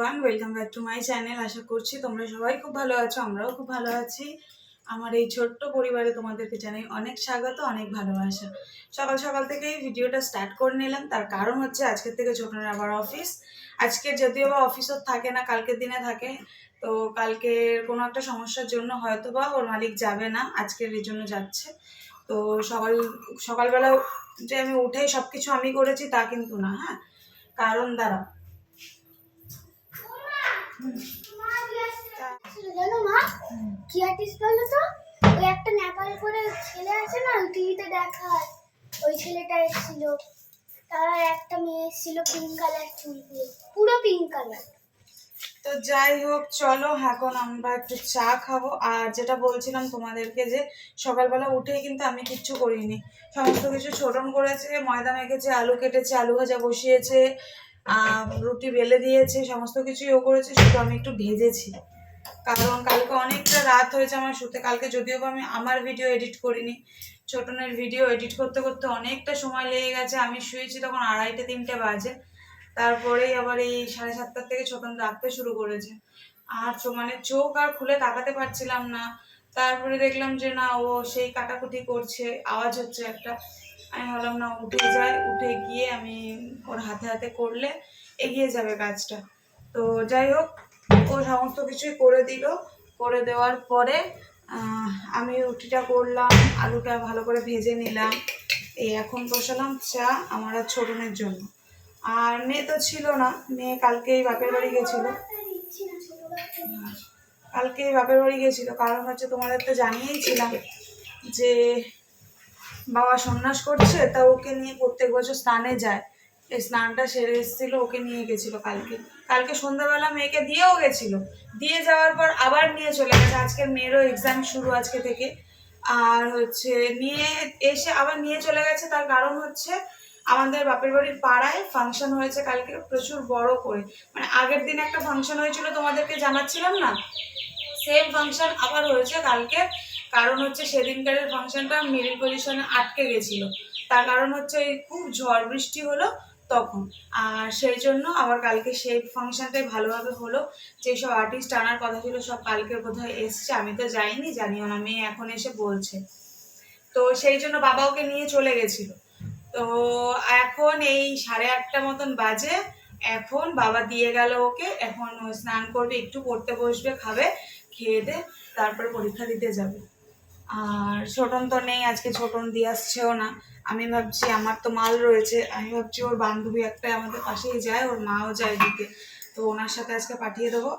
Everyone welcome back to my channel আশা করছি তোমরা সবাই খুব ভালো আছো, আমরাও খুব ভালো আছি। আমার এই ছোট্ট পরিবারে তোমাদেরকে জানাই অনেক স্বাগত, অনেক ভালোবাসা। সকাল সকাল থেকেই ভিডিওটা স্টার্ট করে নিলাম। তার কারণ হচ্ছে আজকের থেকে ছোটনের আবার অফিস আজকে যদিও বা অফিসও থাকে না, কালকের দিনে থাকে। তো কালকে কোনো একটা সমস্যার জন্য হয়তো বা ওর মালিক যাবে না, আজকের এই জন্য যাচ্ছে। তো সকাল, সকালবেলা যে আমি উঠেই সব কিছু আমি করেছি তা কিন্তু না হ্যাঁ? কারণ দ্বারা বলো তো ওই একটা নেপাল করে ছেলে আছে না টিভিতে দেখায় ওই ছেলেটা তার একটা মেয়ে পিঙ্ক কালার চুল পুরো পিঙ্ক কালার তো যাই হোক, চলো, এখন আমরা একটু চা খাব। আর যেটা বলছিলাম তোমাদেরকে যে, সকালবেলা উঠেই কিন্তু আমি কিচ্ছু করিনি। সমস্ত কিছু ছোটন করেছে, ময়দা মেখেছে, আলু কেটেছে, আলু ভাজা বসিয়েছে রুটি বেলে দিয়েছে, সমস্ত কিছুই ও করেছে, শুধু আমি একটু ভেজেছি। কারণ কালকে অনেকটা রাত হয়েছে আমার শুতে, কালকে যদিও বা আমি আমার ভিডিও এডিট করিনি, ছোটনের ভিডিও এডিট করতে করতে অনেকটা সময় লেগে গেছে, আমি শুয়েছি তখন আড়াইটে তিনটে বাজে। তারপরেই আবার এই সাড়ে সাতটার থেকে ছোটন রাখতে শুরু করেছে। আর মানে চোখ আর খুলে তাকাতে পারছিলাম না। তারপরে দেখলাম যে না, ও সেই কাটাকুটি করছে, আওয়াজ হচ্ছে একটা। আমি ভাবলাম, না, উঠে যায়। উঠে গিয়ে আমি ওর হাতে হাতে করলে এগিয়ে যাবে কাজটা। তো যাই হোক, ও সমস্ত কিছুই করে দিল। করে দেওয়ার পরে আমি রুটিটা করলাম, আলুটা ভালো করে ভেজে নিলাম। এই এখন বসালাম চা আমার আর ছোটনের জন্য। আর মেয়ে তো ছিল না, মেয়ে কালকেই বাপের বাড়ি গেছিল। কালকে বাপের বাড়ি গেছিল। কারণ হচ্ছে তোমাদের তো জানিয়েইছিলাম যে বাবা সন্ন্যাস করছে, তা ওকে নিয়ে প্রত্যেক বছর স্নানে যায়। এই স্নানটা সেরে এসেছিল, ওকে নিয়ে গেছিল কালকে। কালকে সন্ধ্যাবেলা মেয়েকে দিয়েও গেছিল। দিয়ে যাওয়ার পর আবার নিয়ে চলে গেছে। আজকের মেয়েরও এক্সাম শুরু আজকে থেকে। আর হচ্ছে নিয়ে এসে আবার নিয়ে চলে গেছে। তার কারণ হচ্ছে আমাদের বাপের বাড়ির পাড়ায় ফাংশন হয়েছে কালকে প্রচুর বড় করে। মানে আগের দিন একটা ফাংশন হয়েছিল, তোমাদেরকে জানাচ্ছিলাম না? সেম ফাংশন আবার হয়েছে কালকে। কারণ হচ্ছে সেদিনকারের ফাংশনটা মিডিল পজিশনে আটকে গেছিল। তার কারণ হচ্ছে খুব ঝড় বৃষ্টি হলো তখন। আর সেই জন্য আবার কালকে সেই ফাংশনটাই ভালোভাবে হলো। যেসব আর্টিস্ট আনার কথা ছিল সব কালকে বোধহয় এসছে। আমি তো যাইনি, জানিও না, মেয়ে এখন এসে বলছে। তো সেই জন্য বাবা ওকে নিয়ে চলে গেছিল। তো এখন এই সাড়ে আটটা মতন বাজে। এখন বাবা দিয়ে গেল ওকে। এখন স্নান করবে, একটু পড়তে বসবে, খাবে, খেয়ে দে, তারপর পরীক্ষা দিতে যাবে। আর ছোটন তো নেই, আজকে ছোটন দিয়ে আসছেও না। আমি ভাবছি আমার তো মাল রয়েছে, আমি ভাবছি ওর বান্ধবী একটা আমাদের পাশেই যায়, ওর মাও যায় দিতে তো ওনার সাথে আজকে পাঠিয়ে দেবো,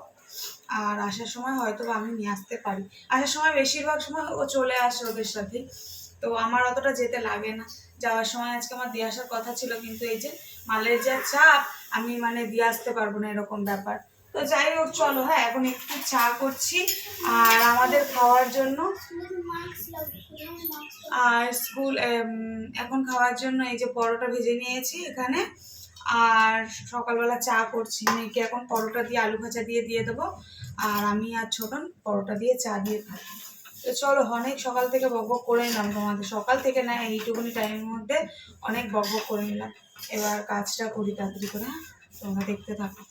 আর আসার সময় হয়তো আমি নিয়ে আসতে পারি। আসার সময় বেশিরভাগ সময় ও চলে আসে ওদের সাথে, তো আমার অতটা যেতে লাগে না। যাওয়ার সময় আজকে আমার দিয়ে আসার কথা ছিল, কিন্তু এই যে মালের যা চাপ, আমি মানে দিয়ে আসতে পারব না এরকম ব্যাপার। তো যাই হোক, চলো হ্যাঁ এখন একটু চা করছি আর আমাদের খাওয়ার জন্য। আর স্কুল এখন খাওয়ার জন্য এই যে পরোটা ভেজে নিয়েছি এখানে। আর সকালবেলা চা করছি, মেয়েকে এখন পরোটা দিয়ে আলু ভাজা দিয়ে দিয়ে দেবো। আর আমি আর ছোটন পরোটা দিয়ে চা দিয়ে খাব। তো চলো, অনেক সকাল থেকে বক বক করে নিলাম তোমাদের। সকাল থেকে না, এইটুকুনি টাইমের মধ্যে অনেক বক বক করে নিলাম। এবার কাজটা করি তাড়াতাড়ি করে হ্যাঁ? তোমরা দেখতে থাকো।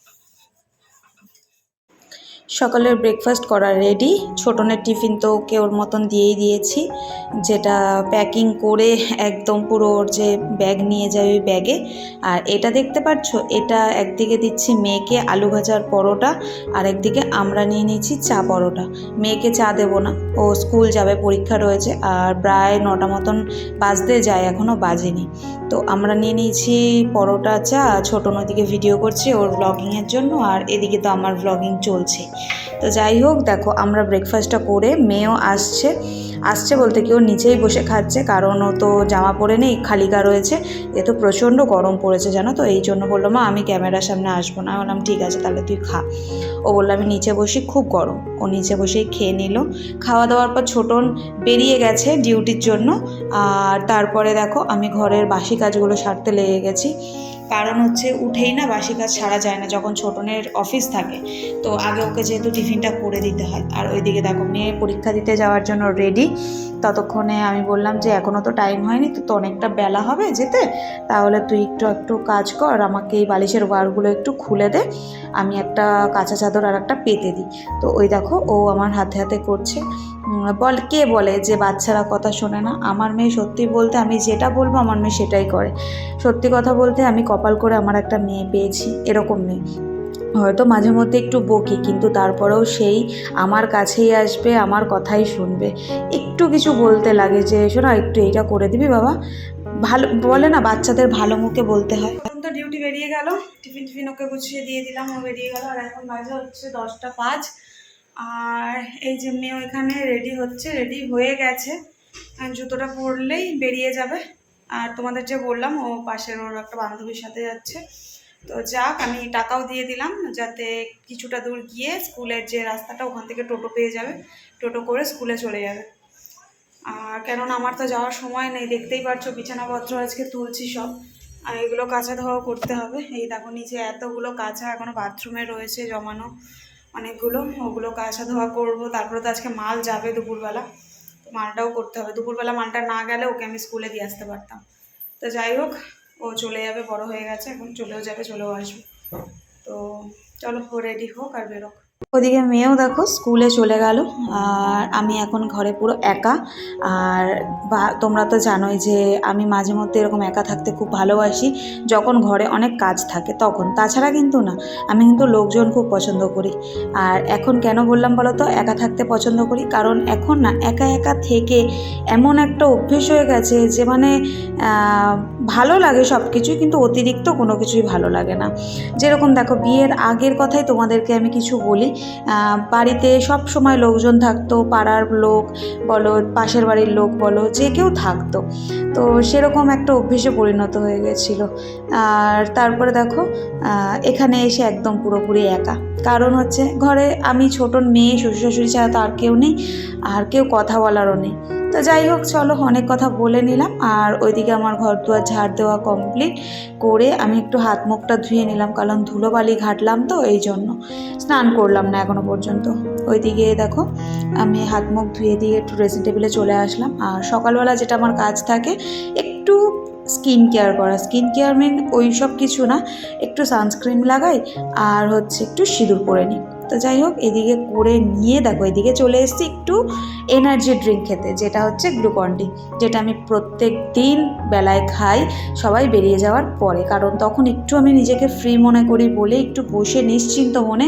সকালের ব্রেকফাস্ট করা রেডি ছোটনের টিফিন তো ওকে ওর মতন দিয়েই দিয়েছি। যেটা প্যাকিং করে একদম পুরো ওর যে ব্যাগ নিয়ে যায় ওই ব্যাগে আর এটা দেখতে পাচ্ছ এটা একদিকে দিচ্ছি মেয়েকে আলু ভাজার পরোটা, আর একদিকে আমরা নিয়ে নিয়েছি চা পরোটা। মেয়েকে চা দেবো না। ও স্কুল যাবে, পরীক্ষা রয়েছে, আর প্রায় নটা মতন বাজতে যায় এখনও বাজেনি। তো আমরা নিয়ে নিয়েছি পরোটা, চা। ছোট নদীকে ভিডিও করছি ওর ব্লগিংয়ের জন্য, আর এদিকে তো আমার ব্লগিং চলছে। তো যাই হোক, দেখো আমরা ব্রেকফাস্টটা করে মেয়েও আসছে। আসছে বলতে কি ও নিচেই বসে খাচ্ছে, কারণ ও তো জামা পরে নেই খালি গা রয়েছে। এ তো প্রচণ্ড গরম পড়েছে, জানো তো? এই জন্য বলল, মা, আমি ক্যামেরার সামনে আসব। না বললাম, ঠিক আছে, তাহলে তুই খা। ও বলল, আমি নিচে বসি, খুব গরম। ও নিচে বসেই খেয়ে নিল। খাওয়া দাওয়ার পর ছোটন বেরিয়ে গেছে ডিউটির জন্য। আর তারপরে দেখো, আমি ঘরের বাসি কাজগুলো সারতে লেগে গেছি। কারণ হচ্ছে উঠেই না বাসি কাজ সারা যায় না, যখন ছোটনের অফিস থাকে। তো আগে ওকে যেহেতু টিফিনটা করে দিতে হয়। আর ওইদিকে দেখো, মেয়ে পরীক্ষা দিতে যাওয়ার জন্য রেডি ততক্ষণে আমি বললাম যে এখনও তো টাইম হয়নি তো তো অনেকটা বেলা হবে যেতে। তাহলে তুই একটু একটু কাজ কর, আমাকে এই বালিশের ওয়ারগুলো একটু খুলে দে। আমি একটা কাঁচা চাদর আর একটা পেতে দিই। তো ওই দেখো, ও আমার হাতে হাতে করছে। বল, কে বলে যে বাচ্চারা কথা শোনে না? আমার মেয়ে সত্যি বলতে আমি যেটা বলব, আমার মেয়ে সেটাই করে। সত্যি কথা বলতে আমি কপাল করে আমার একটা মেয়ে পেয়েছি, এরকম মেয়ে। হয়তো মাঝে মধ্যে একটু বকি, কিন্তু তারপরেও সেই আমার কাছেই আসবে, আমার কথাই শুনবে। একটু কিছু বলতে লাগে যে, শোনা, একটু এইটা করে দিবি বাবা। ভালো, বলে না, বাচ্চাদের ভালো মুখে বলতে হয়। এখন তো ডিউটি বেরিয়ে গেল টিফিন টিফিন ওকে গুছিয়ে দিয়ে দিলাম, ও বেরিয়ে গেল, আর এখন বাজে হচ্ছে দশটা পাঁচ। আর এই যে মেয়ে ওইখানে রেডি হচ্ছে রেডি হয়ে গেছে। জুতোটা পরলেই বেরিয়ে যাবে। আর তোমাদের যে বললাম, ও পাশের ওর একটা বান্ধবীর সাথে যাচ্ছে। তো যাক, আমি টাকাও দিয়ে দিলাম, যাতে কিছুটা দূর গিয়ে স্কুলের যে রাস্তাটা, ওখান থেকে টোটো পেয়ে যাবে। টোটো করে স্কুলে চলে যাবে। আর কেননা আমার তো যাওয়ার সময় নেই, দেখতেই পারছ বিছানাপত্র আজকে তুলছি সব। আর এগুলো কাঁচা ধোয়া করতে হবে। এই দেখো, নিচে এতগুলো কাঁচা এখনও বাথরুমে রয়েছে জমানো। অনেকগুলো, ওগুলো কাঁচা ধোয়া করব, তারপরে তো আজকে মাল যাবে দুপুরবেলা, তো মালটাও করতে হবে। দুপুরবেলা মালটা না গেলে ওকে আমি স্কুলে দিয়ে আসতে পারতাম। তো যাই হোক, ও চলে যাবে, বড় হয়ে গেছে, এখন চলেও যাবে, চলেও আসবে। তো চলো রেডি হোক আর বেরোক। ওদিকে মেয়েও দেখো স্কুলে চলে গেল, আর আমি এখন ঘরে পুরো একা। আর তোমরা তো জানোই যে আমি মাঝে মধ্যে এরকম একা থাকতে খুব ভালোবাসি, যখন ঘরে অনেক কাজ থাকে তখন। তাছাড়া কিন্তু না, আমি কিন্তু লোকজন খুব পছন্দ করি। আর এখন কেন বললাম বলো তো? একা থাকতে পছন্দ করি। কারণ এখন না, একা একা থেকে এমন একটা অভ্যেস হয়ে গেছে যে মানে ভালো লাগে সব কিছুই কিন্তু অতিরিক্ত কোনো কিছুই ভালো লাগে না। যেরকম দেখো, বিয়ের আগের কথাই তোমাদেরকে আমি কিছু বলি। বাড়িতে সব সময় লোকজন থাকতো, পাড়ার লোক বলো, পাশের বাড়ির লোক বলো, যে কেউ থাকতো। তো সেরকম একটা অভ্যেসে পরিণত হয়ে গেছিল। আর তারপরে দেখো এখানে এসে একদম পুরোপুরি একা। কারণ হচ্ছে, ঘরে আমি ছোট মেয়ে শ্বশুর শাশুড়ি ছাড়া তো আর কেউ নেই, আর কেউ কথা বলারও নেই। তো যাই হোক, চলো অনেক কথা বলে নিলাম। আর ওইদিকে আমার ঘর দুয়ার ঝাড় দেওয়া কমপ্লিট করে আমি একটু হাত মুখটা ধুয়ে নিলাম, কারণ ধুলোবালি ঘাটলাম তো, এই জন্য। স্নান করলাম না এখনও পর্যন্ত। ওইদিকে দেখো, আমি হাত মুখ ধুয়ে দিয়ে একটু ড্রেসিং টেবিলে চলে আসলাম। আর সকালবেলা যেটা আমার কাজ থাকে, একটু স্কিন কেয়ার করা। স্কিন কেয়ার মিন ওই সব কিছু না, একটু সানস্ক্রিন লাগাই, আর হচ্ছে একটু সিঁদুর পরে নিই। তো যাই হোক, এদিকে করে নিয়ে দেখো, এদিকে চলে এসেছি একটু এনার্জি ড্রিঙ্ক খেতে, যেটা হচ্ছে গ্লুকন ডি যেটা আমি প্রত্যেক দিন বেলায় খাই, সবাই বেরিয়ে যাওয়ার পরে। কারণ তখন একটু আমি নিজেকে ফ্রি মনে করি বলে একটু বসে নিশ্চিন্ত মনে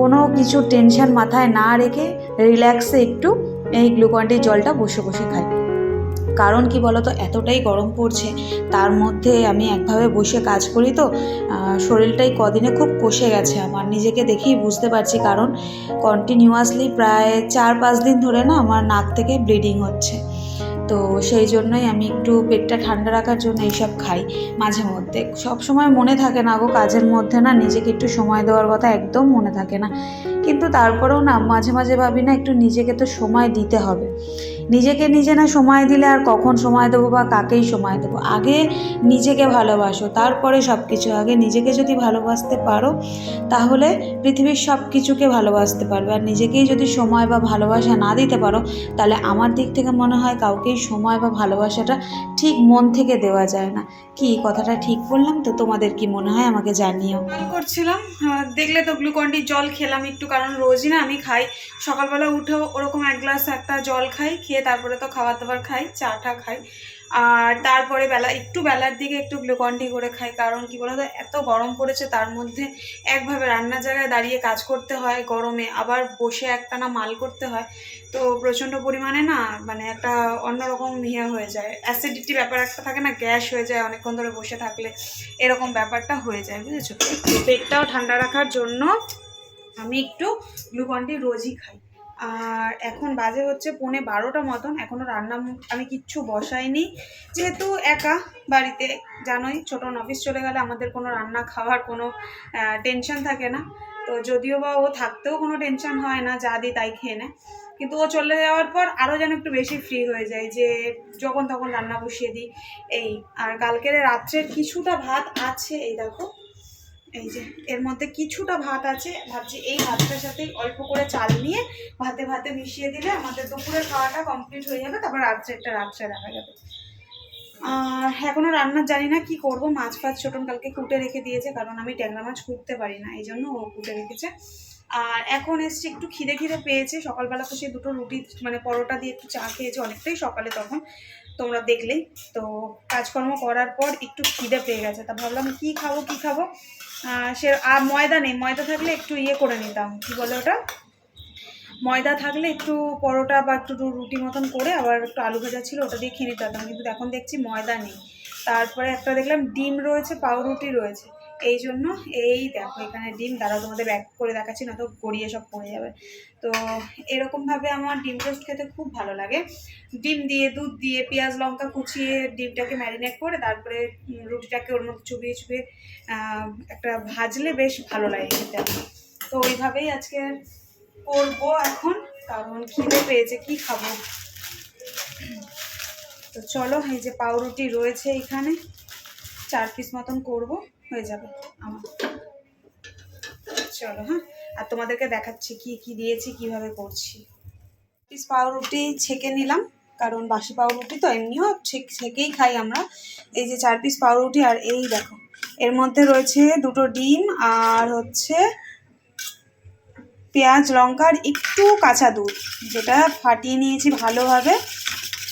কোনো কিছু টেনশন মাথায় না রেখে রিল্যাক্সে একটু এই গ্লুকন ডির জলটা বসে বসে খাই। কারণ কি বলতো? এতটাই গরম পড়ছে, তার মধ্যে আমি একভাবে বসে কাজ করি তো শরীরটাই কদিনে খুব কষে গেছে আমার। নিজেকে দেখেই বুঝতে পারছি, কারণ কন্টিনিউয়াসলি প্রায় চার পাঁচ দিন ধরে না আমার নাক থেকে ব্লিডিং হচ্ছে। তো সেই জন্যই আমি একটু পেটটা ঠান্ডা রাখার জন্য এইসব খাই মাঝে মধ্যে। সব সময় মনে থাকে না গো, কাজের মধ্যে না নিজেকে একটু সময় দেওয়ার কথা একদম মনে থাকে না। কিন্তু তারপরেও না মাঝে মাঝে ভাবি না একটু নিজেকে তো সময় দিতে হবে। নিজেকে নিজে না সময় দিলে আর কখন সময় দেবো বা কাকেই সময় দেবো? আগে নিজেকে ভালোবাসো, তারপরে সব কিছু আগে নিজেকে যদি ভালোবাসতে পারো, তাহলে পৃথিবীর সব কিছুকে ভালোবাসতে পারবে। আর নিজেকেই যদি সময় বা ভালোবাসা না দিতে পারো, তাহলে আমার দিক থেকে মনে হয় কাউকেই সময় বা ভালোবাসাটা ঠিক মন থেকে দেওয়া যায় না। কি কথাটা ঠিক বললাম তো? তোমাদের কি মনে হয়? আমাকে জানিও। করছিলাম। আহ, দেখলে তো গ্লুকন্ডির জল খেলাম একটু কারণ রোজই না আমি খাই। সকালবেলা উঠেও ওরকম এক গ্লাস একটা জল খাই খেয়ে তারপরে তো খাবার দাবার খাই চাটা খাই। আর তারপরে বেলা, একটু বেলার দিকে একটু গ্লুকন্ডি করে খাই, কারণ কি বলতো, এত গরম পড়েছে তার মধ্যে একভাবে রান্নার জায়গায় দাঁড়িয়ে কাজ করতে হয় গরমে, আবার বসে একটা না মাল করতে হয়, তো প্রচণ্ড পরিমাণে না মানে একটা অন্যরকম ইয়ে হয়ে যায়। অ্যাসিডিটি ব্যাপার একটা থাকে না, গ্যাস হয়ে যায় অনেকক্ষণ ধরে বসে থাকলে, এরকম ব্যাপারটা হয়ে যায়, বুঝেছ? পেটটাও ঠান্ডা রাখার জন্য আমি একটু গ্লুকন্ডি রোজই খাই। আর এখন বাজে হচ্ছে পৌনে বারোটা মতন। এখনও রান্না আমি কিচ্ছু বসাইনি। যেহেতু একা বাড়িতে, জানোই ছোটন অফিস চলে গেলে আমাদের কোনো রান্না খাওয়ার কোনো টেনশন থাকে না। তো যদিও বা ও থাকতেও কোনো টেনশন হয় না, যা দিই তাই খেয়ে নেয়। কিন্তু ও চলে যাওয়ার পর আরও যেন একটু বেশি ফ্রি হয়ে যায় যে যখন তখন রান্না বসিয়ে দিই। এই, আর কালকের রাত্রের কিছুটা ভাত আছে, এই দেখো। এই যে, এর মধ্যে কিছুটা ভাত আছে, ভাবছি এই ভাতটার সাথে অল্প করে চাল নিয়ে ভাতে ভাতে মিশিয়ে দিলে আমাদের দুপুরের খাওয়াটা কমপ্লিট হয়ে যাবে, তারপর রাত্রেটা রাত্রে দেখা যাবে। আর এখনও রান্নার জানি না কি করব, মাছ ফাছ ছোটন কালকে কুটে রেখে দিয়েছে, কারণ আমি ট্যাংরা মাছ কুটতে পারি না, এই জন্য ও কুটে রেখেছে। আর এখন এসছে, একটু খিদে খিদে পেয়েছে, সকালবেলা তো সে দুটো রুটি মানে পরোটা দিয়ে একটু চা খেয়েছে, অনেকটাই সকালে তখন। তোমরা দেখলেই। তো কাজকর্ম করার পর একটু খিদে পেয়ে গেছে। তা ভাবলাম কি খাব কি খাব? সে, আর ময়দা নেই। ময়দা থাকলে একটু ইয়ে করে নিতাম। কি বলে ওটা? ময়দা থাকলে একটু পরোটা বা একটু রুটি মতন করে আবার একটু আলু ভাজা ছিল ওটা দিয়ে খেয়ে নিতে কিন্তু এখন দেখছি ময়দা নেই। তারপরে একটা দেখলাম ডিম রয়েছে, পাউরুটি রয়েছে। এই জন্য এই দেখো, এখানে ডিম দাঁড়াও তোমাদের ব্যাক করে দেখাচ্ছি না তো গড়িয়ে সব পড়ে যাবে। তো এরকমভাবে আমার ডিম টোস্ট খেতে খুব ভালো লাগে। ডিম দিয়ে, দুধ দিয়ে, পেঁয়াজ, লঙ্কা কুচিয়ে ডিমটাকে ম্যারিনেট করে তারপরে রুটিটাকে ওর মধ্যে চুবিয়ে চুবিয়ে একটা ভাজলে বেশ ভালো লাগে খেতে। তো ওইভাবেই আজকে করব এখন, কারণ খিদে পেয়েছে, কি খাব? তো চলো, এই যে পাউরুটি রয়েছে এখানে, চার পিস মতন করব। হয়ে যাবে, আমার। চলো হ্যাঁ? আর তোমাদেরকে দেখাচ্ছি কি কি দিয়েছি, কীভাবে করছি। পিস পাউরুটি ছেঁকে নিলাম, কারণ বাসি পাউরুটি তো এমনিও ছেক- ছেঁকেই খাই আমরা। এই যে চার পিস পাউরুটি, আর এই দেখো, এর মধ্যে রয়েছে দুটো ডিম আর হচ্ছে পেঁয়াজ লঙ্কার একটু কাঁচা দুধ, যেটা ফাটিয়ে নিয়েছি ভালোভাবে।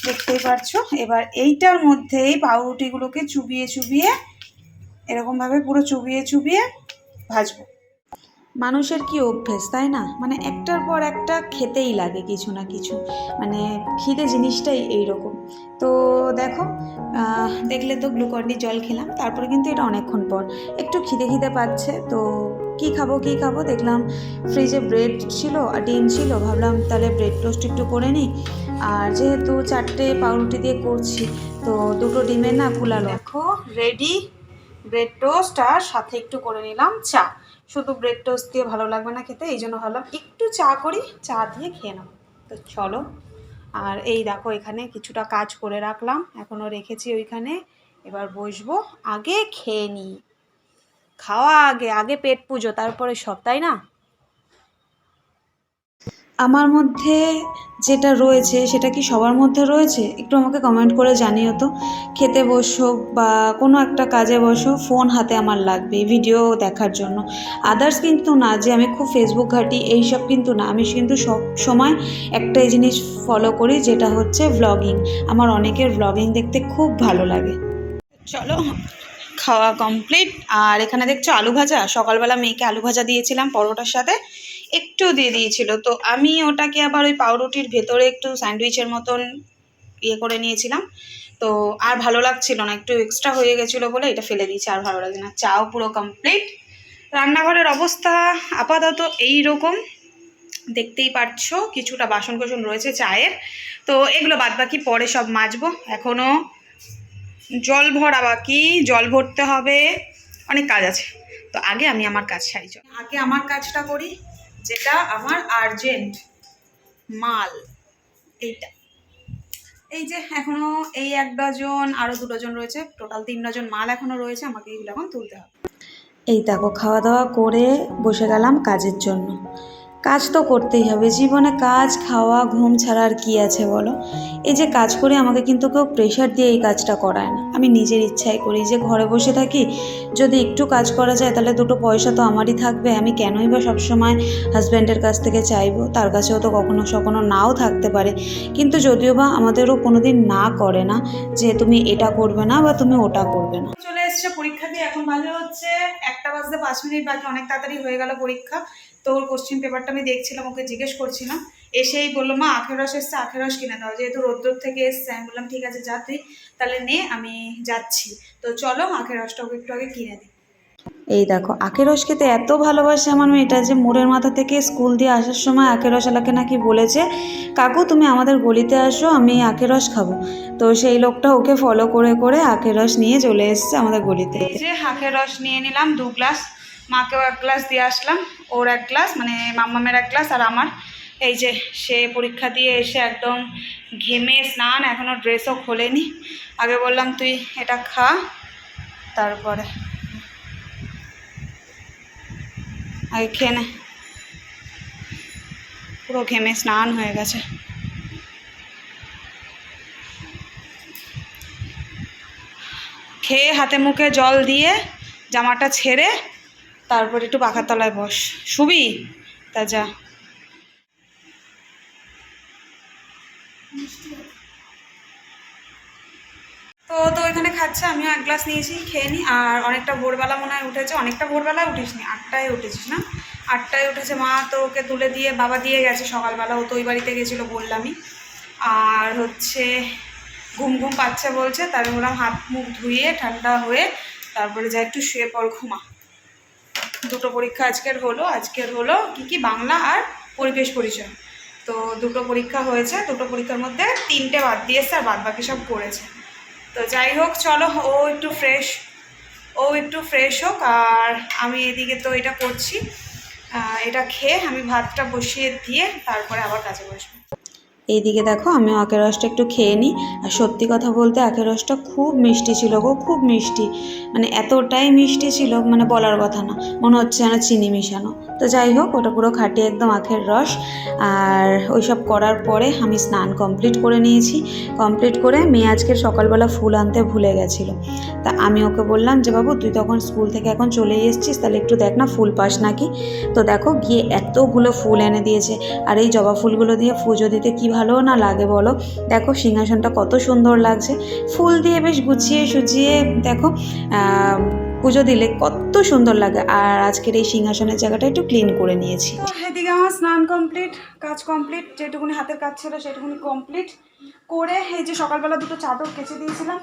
দেখতেই পারছ? এবার এইটার মধ্যেই পাউরুটিগুলোকে চুবিয়ে চুবিয়ে এরকমভাবে পুরো চুবিয়ে চুবিয়ে ভাজবো। মানুষের কি অভ্যেস তাই না? মানে একটার পর একটা খেতেই লাগে কিছু না কিছু। মানে খিদে জিনিসটাই এই রকম তো দেখো দেখলে তো গ্লুকন্ডি জল খেলাম তারপরে কিন্তু এটা অনেকক্ষণ পর। একটু খিদে খিদে পাচ্ছে তো কি খাব কি খাব? দেখলাম ফ্রিজে ব্রেড ছিল আর ডিম ছিল ভাবলাম তাহলে ব্রেড টোস্ট একটু করে নিই। আর যেহেতু চারটে পাউরুটি দিয়ে করছি তো দুটো ডিমের না কুলালো। দেখো রেডি ব্রেড টোস্ট আর সাথে একটু করে নিলাম চা। শুধু ব্রেড টোস্ট দিয়ে ভালো লাগবে না খেতে এই জন্য ভাবলাম একটু চা করি, চা দিয়ে খেয়ে নেব তো চলো, আর এই দেখো এখানে কিছুটা কাজ করে রাখলাম এখনও রেখেছি ওইখানে। এবার বসবো, আগে খেয়ে নিই। খাওয়া আগে আগে পেট পুজো, তারপরে সব, তাই না? আমার মধ্যে যেটা রয়েছে, সেটা কি সবার মধ্যে রয়েছে? একটু আমাকে কমেন্ট করে জানিও তো। খেতে বসো বা কোনো একটা কাজে বসো ফোন হাতে আমার লাগবে ভিডিও দেখার জন্য। আদার্স কিন্তু না, যে আমি খুব ফেসবুক ঘাঁটি, এইসব কিন্তু না। আমি কিন্তু সব সময় একটাই জিনিস ফলো করি, যেটা হচ্ছে ভ্লগিং আমার অনেকের ভ্লগিং দেখতে খুব ভালো লাগে। চলো, খাওয়া কমপ্লিট আর এখানে দেখছ আলু ভাজা। সকালবেলা মেয়েকে আলু ভাজা দিয়েছিলাম পরোটার সাথে। একটু দিয়ে দিয়েছিল। তো আমি ওটাকে আবার ওই পাউরুটির ভেতরে একটু স্যান্ডউইচের মতন ইয়ে করে নিয়েছিলাম। তো আর ভালো লাগছিল না, একটু এক্সট্রা হয়ে গেছিল বলে এটা ফেলে দিয়েছি, আর ভালো লাগে না। চাও পুরো কমপ্লিট রান্নাঘরের অবস্থা আপাতত এই রকম দেখতেই পারছ, কিছুটা বাসন কোসন রয়েছে চায়ের। তো এগুলো বাদবাকি পরে সব মাজবো। এখনও জল ভরা বাকি, জল ভরতে হবে। অনেক কাজ আছে। তো আগে আমি আমার কাজ সারি। আগে আমার কাজটা করি। যেটা আমার আর্জেন্ট মাল, এইটা। এই যে এখনও এই এক ডজন, আরও দু ডজন রয়েছে টোটাল তিন ডজন মাল এখনও রয়েছে, আমাকে এগুলো এখন তুলতে হবে। এই দেখো, খাওয়া দাওয়া করে বসে গেলাম কাজের জন্য। কাজ তো করতেই হবে। জীবনে কাজ, খাওয়া, ঘুম ছাড়া আর কী আছে বলো? এই যে কাজ করে আমাকে কিন্তু কেউ প্রেশার দিয়ে এই কাজটা করায় না। আমি নিজের ইচ্ছাই করি যে ঘরে বসে থাকি। যদি একটু কাজ করা যায় তাহলে দুটো পয়সা তো আমারই থাকবে। আমি কেনই বা সবসময় হাজব্যান্ডের কাছ থেকে চাইব? তার কাছেও তো কখনো সখনো নাও থাকতে পারে। কিন্তু যদিও বা আমাদেরও কোনো দিন না করে না যে তুমি এটা করবে না বা তুমি ওটা করবে না। চলে এসছে পরীক্ষা দিয়ে। এখন ভালো হচ্ছে একটা বাজতে পাঁচ মিনিট বাকি। অনেক তাড়াতাড়ি হয়ে গেল পরীক্ষা। তো ওর কোশ্চেন পেপারটা আমি দেখছিলাম ওকে জিজ্ঞেস করছিলাম। এসেই বলল মা আখের রস এসছে আখের রস কিনে দাও। যেহেতু রোদ্দুর থেকে এসছে আমি বললাম ঠিক আছে যা তুই তাহলে নে আমি যাচ্ছি। তো চলো আখের রসটা ওকে একটু আগে কিনে দিই। এই দেখো আখের রস খেতে এত ভালোবাসে আমার মেয়েটা যে মোড়ের মাথা থেকে স্কুল দিয়ে আসার সময় আখের রসালাকে নাকি বলেছে কাকু তুমি আমাদের গলিতে আসো আমি আখের রস খাব। তো সেই লোকটা ওকে ফলো করে করে আখের রস নিয়ে চলে এসেছে আমাদের গলিতে। এই যে আখের রস নিয়ে নিলাম দু গ্লাস মাকেও এক গ্লাস দিয়ে আসলাম। ওর এক গ্লাস মানে মাম্মামের এক গ্লাস আর আমার। এই যে সে পরীক্ষা দিয়ে এসে একদম ঘেমে স্নান এখনও ড্রেসও খোলেনি। আগে বললাম, তুই এটা খা। তারপরে আগে খেয়ে নে। পুরো ঘেমে স্নান হয়ে গেছে। খেয়ে হাতে মুখে জল দিয়ে জামাটা ছেড়ে তারপর একটু পাখার তলায় বস। শুবি? তা যা। তো তো এখানে খাচ্ছে, আমিও এক গ্লাস নিয়েছি, খেয়ে নিই আর অনেকটা ভোরবেলা মনে হয় উঠেছে। অনেকটা ভোরবেলায় উঠিস নি আটটায় উঠেছিস না? আটটায় উঠেছে মা, তো ওকে তুলে দিয়ে বাবা দিয়ে গেছে সকালবেলা। ও তো ওই বাড়িতে গেছিল বললামই। আর হচ্ছে ঘুম ঘুম পাচ্ছে বলছে তারপরে ওরা হাত মুখ ধুয়ে, ঠান্ডা হয়ে তারপরে যা একটু শুয়ে পর ঘুমা। দুটো পরীক্ষা আজকের হলো আজকের হলো কি কি? বাংলা আর পরিবেশ পরিচয়। তো দুটো পরীক্ষা হয়েছে, দুটো পরীক্ষার মধ্যে তিনটে বাদ দিয়েছে আর বাদ বাকি সব করেছে তো যাই হোক, চলো, ও একটু ফ্রেশ ও একটু ফ্রেশ হোক, আর আমি এদিকে তো এটা করছি। এটা খেয়ে আমি ভাতটা বসিয়ে দিয়ে তারপরে আবার কাজে বসবো। এইদিকে দেখো আমি আখের রসটা একটু খেয়ে নিই। আর সত্যি কথা বলতে আখের রসটা খুব মিষ্টি ছিল গো, খুব মিষ্টি। মানে এতটাই মিষ্টি ছিল মানে বলার কথা না। মনে হচ্ছে যেন চিনি মিশানো। তো যাই হোক, ওটা পুরো খাঁটি একদম আখের রস। আর ওইসব করার পরে আমি স্নান কমপ্লিট করে নিয়েছি। কমপ্লিট করে মেয়ে আজকে সকালবেলা ফুল আনতে ভুলে গেছিল। তা আমি ওকে বললাম যে, বাবু, তুই তখন স্কুল থেকে এখন চলে এসেছিস, তাহলে একটু দেখ না, ফুল পাস নাকি? তো দেখো, গিয়ে এতগুলো ফুল এনে দিয়েছে। আর এই জবা ফুলগুলো দিয়ে পুজো দিতে কী ভালো না লাগে বলো? দেখো, সিংহাসনটা কত সুন্দর লাগছে। ফুল দিয়ে বেশ গুছিয়ে সুজিয়ে, দেখো পুজো দিলে কত সুন্দর লাগে। আর আজকের এই সিংহাসনের জায়গাটা একটু ক্লিন করে নিয়েছি। এদিকে আমার স্নান কমপ্লিট কাজ কমপ্লিট যেটুকুনি হাতের কাজ ছিল সেটুকুনি কমপ্লিট করে এই যে সকালবেলা দুটো চাদর কেচে দিয়েছিলাম,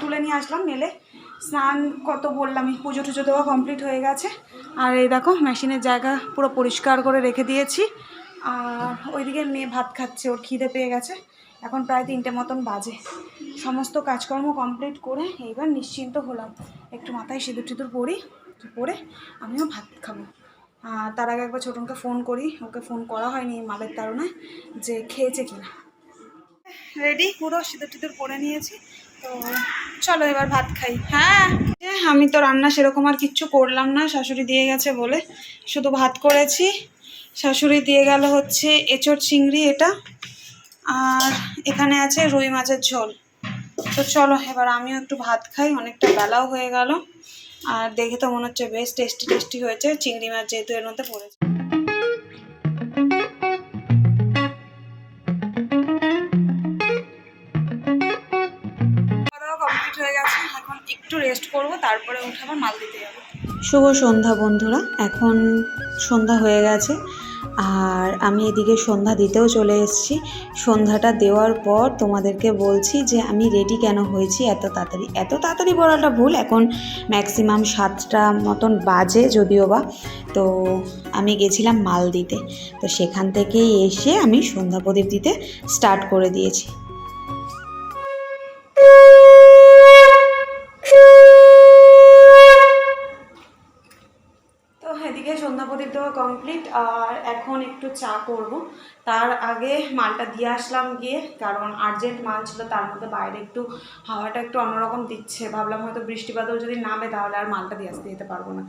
তুলে নিয়ে আসলাম, মেলে স্নান কত বললামই, পুজো টুজো দেওয়া কমপ্লিট হয়ে গেছে। আর এই দেখো মেশিনের জায়গা পুরো পরিষ্কার করে রেখে দিয়েছি। আর ওইদিকে মেয়ে ভাত খাচ্ছে, ওর খিদে পেয়ে গেছে। এখন প্রায় তিনটে মতন বাজে। সমস্ত কাজকর্ম কমপ্লিট করে এইবার নিশ্চিন্ত হলাম। একটু মাথায় সিঁদুর টিঁদুর পরি পরে আমিও ভাত খাব। তার আগে একবার ছোটনকে ফোন করি, ওকে ফোন করা হয়নি মালের তাড়নায় যে খেয়েছে কিনা। রেডি পুরো সিঁদুর টিঁদুর পরে নিয়েছি। তো চলো এবার ভাত খাই। হ্যাঁ? আমি তো রান্না সেরকম আর কিচ্ছু করলাম না, শাশুড়ি দিয়ে গেছে বলে। শুধু ভাত করেছি। শাশুড়ি দিয়ে গেল হচ্ছে এঁচড় চিংড়ি, এটা আর এখানে আছে রুই মাছের ঝোল। তো চলো, এবার আমিও একটু ভাত খাই, অনেকটা বেলাও হয়ে গেল। আর দেখে তো মনে হচ্ছে বেশ টেস্টি টেস্টি হয়েছে, চিংড়ি মাছ যেহেতু এর মধ্যে পড়েছে। কমপ্লিট হয়ে গেছে, এখন একটু রেস্ট করব, তারপরে উঠে আবার মাল দিতে যাব। শুভ সন্ধ্যা বন্ধুরা, এখন সন্ধ্যা হয়ে গেছে। আর আমি এদিকে সন্ধ্যা দিতেও চলে এসেছি। সন্ধ্যাটা দেওয়ার পর তোমাদেরকে বলছি যে আমি রেডি কেন হয়েছি এত তাড়াতাড়ি। এত তাড়াতাড়ি বলাটা ভুল, এখন ম্যাক্সিমাম সাতটা মতন বাজে যদিও বা। তো আমি গেছিলাম মাল দিতে তো সেখান থেকেই এসে আমি সন্ধ্যা প্রদীপ দিতে স্টার্ট করে দিয়েছি। কমপ্লিট আর এখন একটু চা করব। তার আগে মালটা দিয়ে আসলাম গিয়ে, কারণ আর্জেন্ট মাল ছিল, তার মধ্যে বাইরে একটু হাওয়াটা একটু অন্যরকম দিচ্ছে। ভাবলাম হয়তো বৃষ্টি বাদল যদি নামে তাহলে আর মালটা দিয়ে আসতে যেতে পারব না।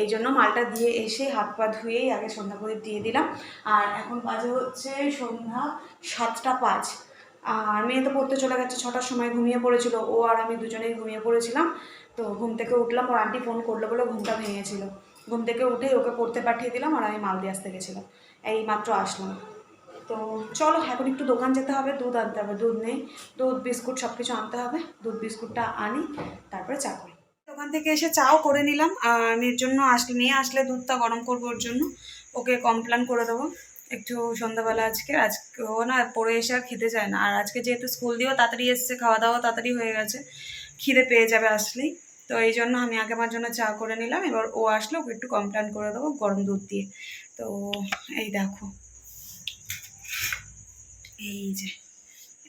এই জন্য মালটা দিয়ে এসে হাত পা ধুয়েই আগে সন্ধ্যা প্রদীপ দিয়ে দিলাম। আর এখন বাজে হচ্ছে সন্ধ্যা সাতটা পাঁচ। আর মেয়ে তো পড়তে চলে গেছে, ছটার সময় ঘুমিয়ে পড়েছিল। ও আর আমি দুজনেই ঘুমিয়ে পড়েছিলাম। তো ঘুম থেকে উঠলাম, ওর আন্টি ফোন করল বলে ঘুমটা ভেঙেছিল। ঘুম থেকে উঠে ওকে পড়তে পাঠিয়ে দিলাম আর আমি মাল দিয়ে আসতে গেছিলাম। এই মাত্র আসলাম। তো চলো, এখন একটু দোকান যেতে হবে, দুধ আনতে হবে, দুধ নেই। দুধ, বিস্কুট সব কিছু আনতে হবে। দুধ, বিস্কুটটা আনি, তারপরে চা করি। দোকান থেকে এসে চাও করে নিলাম আর মেয়ের জন্য আসলে মেয়ে আসলে দুধটা গরম করব ওর জন্য। ওকে কমপ্লেন করে দেবো। একটু সন্ধ্যাবেলা আজকে আজকে ও না পড়ে এসে আর খেতে চায় না। আর আজকে যেহেতু স্কুল দিয়েও তাড়াতাড়ি এসছে খাওয়া দাওয়া তাড়াতাড়ি হয়ে গেছে। খিদে পেয়ে যাবে আসলেই। তো এই জন্য আমি আগে আমার জন্য চা করে নিলাম, এবার ও আসলে ওকে একটু কমপ্লেন করে দেবো গরম দুধ দিয়ে। তো এই দেখো। এই যে,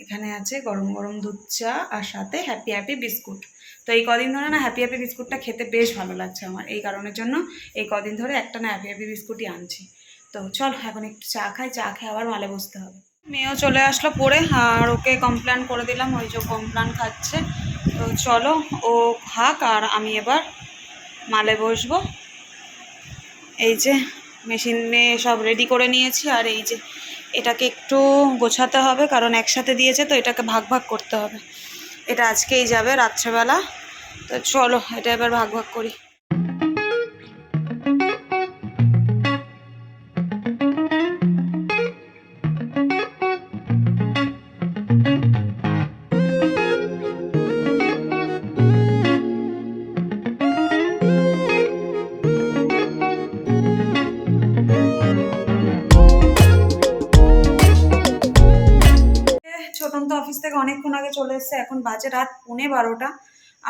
এখানে আছে গরম গরম দুধ চা আর সাথে হ্যাপি হ্যাপি বিস্কুট তো এই কদিন ধরে না হ্যাপি হ্যাপি বিস্কুটটা খেতে বেশ ভালো লাগছে আমার, এই কারণের জন্য এই কদিন ধরে একটা না হ্যাপি হ্যাপি বিস্কুটই আনছি। তো চল এখন একটু চা খাই, চা খেয়ে আবার মালে বসতে হবে। মেয়েও চলে আসলো পরে আর ওকে কমপ্লেন করে দিলাম, ওই যে কমপ্লেন খাচ্ছে। তো চলো, ও খাক আর আমি এবার মালে বসবো। এই যে মেশিনে সব রেডি করে নিয়েছি আর এই যে এটাকে একটু গোছাতে হবে কারণ একসাথে দিয়েছে তো এটাকে ভাগ ভাগ করতে হবে। এটা আজকেই যাবে রাত্রেবেলা। তো চলো, এটা এবার ভাগ ভাগ করি। বাজে রাত পৌনে বারোটা।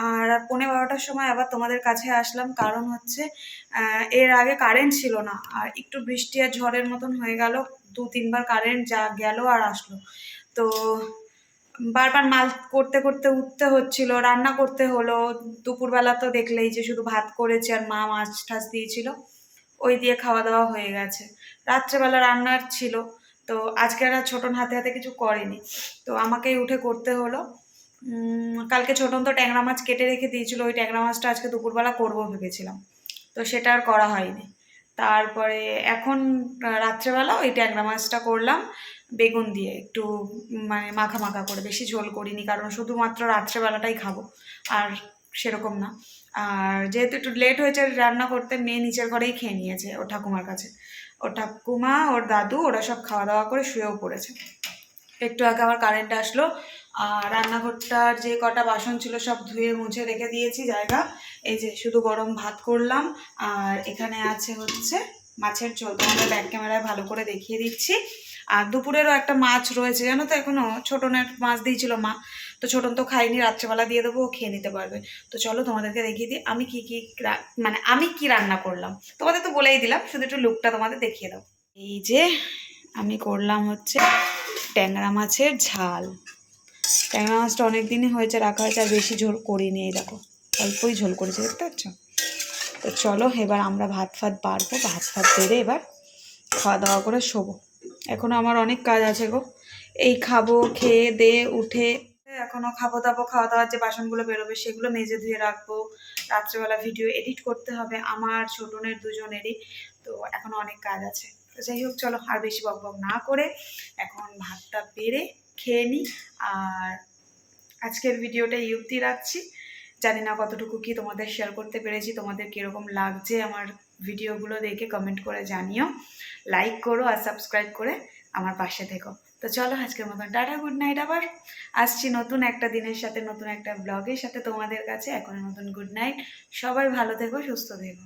আর পৌনে বারোটার সময় আবার তোমাদের কাছে আসলাম। কারণ হচ্ছে এর আগে কারেন্ট ছিল না। আর একটু বৃষ্টি আর ঝড়ের মতন হয়ে গেল। দু, তিনবার কারেন্ট যা গেল আর আসলো। তো বারবার মাল করতে করতে উঠতে হচ্ছিল, রান্না করতে হলো। দুপুরবেলা তো দেখলেই যে শুধু ভাত করেছে আর মা মাছ ঠাস দিয়েছিল। ওই দিয়ে খাওয়া দাওয়া হয়ে গেছে। রাত্রেবেলা রান্নার ছিল। তো আজকে আর ছোটন হাতে হাতে কিছু করেনি। তো আমাকেই উঠে করতে হলো। কালকে ছোটন তো ট্যাংরা মাছ কেটে রেখে দিয়েছিল, ওই ট্যাংরা মাছটা আজকে দুপুরবেলা করব ভেবেছিলাম। তো সেটা আর করা হয়নি। তারপরে এখন রাত্রেবেলা ওই ট্যাংরা মাছটা করলাম, বেগুন দিয়ে একটু মানে মাখা মাখা করে, বেশি ঝোল করিনি, কারণ শুধুমাত্র রাত্রেবেলাটাই খাব, আর সেরকম না। আর যেহেতু একটু লেট হয়েছে, রান্না করতে মেয়ে নিচের ঘরেই খেয়ে নিয়েছে, ওর ঠাকুমার কাছে। ওর ঠাকুমা, ওর দাদু, ওরা সব খাওয়া দাওয়া করে শুয়েও পড়েছে। একটু আগে আবার কারেন্ট আসলো রান্নাঘরটার যে কটা বাসন ছিল সব ধুয়ে মুছে রেখে দিয়েছি জায়গা। এই যে শুধু গরম ভাত করলাম, আর এখানে আছে হচ্ছে মাছের ঝোল। তোমাদের ব্যাক ক্যামেরায় ভালো করে দেখিয়ে দিচ্ছি। আর দুপুরেরও একটা মাছ রয়েছে, জানো তো এখনও? ছোটনের মাছ দিয়েছিল মা। তো ছোটন তো খাইনি রাত্রেবেলা দিয়ে দেবো, ও খেয়ে নিতে পারবে। তো চলো তোমাদেরকে দেখিয়ে দিই, আমি কি কি মানে আমি কি রান্না করলাম। তোমাদের তো বলেই দিলাম, শুধু একটু লুকটা তোমাদের দেখিয়ে দাও। এই যে আমি করলাম হচ্ছে ট্যাংরা মাছের ঝাল। ট্যাংরা মাছটা অনেক দিনই হয়েছে, রাখা হয়েছে, আর বেশি ঝোল করিনি, এই দেখো, অল্পই ঝোল করেছে, দেখতে পাচ্ছ? তো চলো, এবার আমরা ভাত ফাত বাড়বো, ভাত ফাত বেড়ে এবার খাওয়া দাওয়া করে শোবো। এখনও আমার অনেক কাজ আছে গো। এই খাব, খেয়ে দে, উঠে এখনও খাব দাবো, খাওয়া দাওয়ার যে বাসনগুলো বেরোবে, সেগুলো মেজে ধুয়ে রাখব। রাত্রেবেলা ভিডিও এডিট করতে হবে, আমার ছোটনের দুজনেরই, তো এখনও অনেক কাজ আছে। তো যাই হোক, চলো, আর বেশি বক বক না করে এখন ভাতটা বেড়ে খেয়ে নিই আর আজকের ভিডিওটা অবধি রাখছি। জানি না কতটুকু কি তোমাদের শেয়ার করতে পেরেছি, তোমাদের কীরকম লাগছে আমার ভিডিওগুলো দেখে কমেন্ট করে জানিও। লাইক করো আর সাবস্ক্রাইব করে আমার পাশে থেকো। তো চলো আজকের মতন টাটা গুড নাইট আবার। আসছি নতুন একটা দিনের সাথে, নতুন একটা ব্লগের সাথে তোমাদের কাছে। এখন নতুন গুড নাইট সবাই ভালো থেকো, সুস্থ থেকো।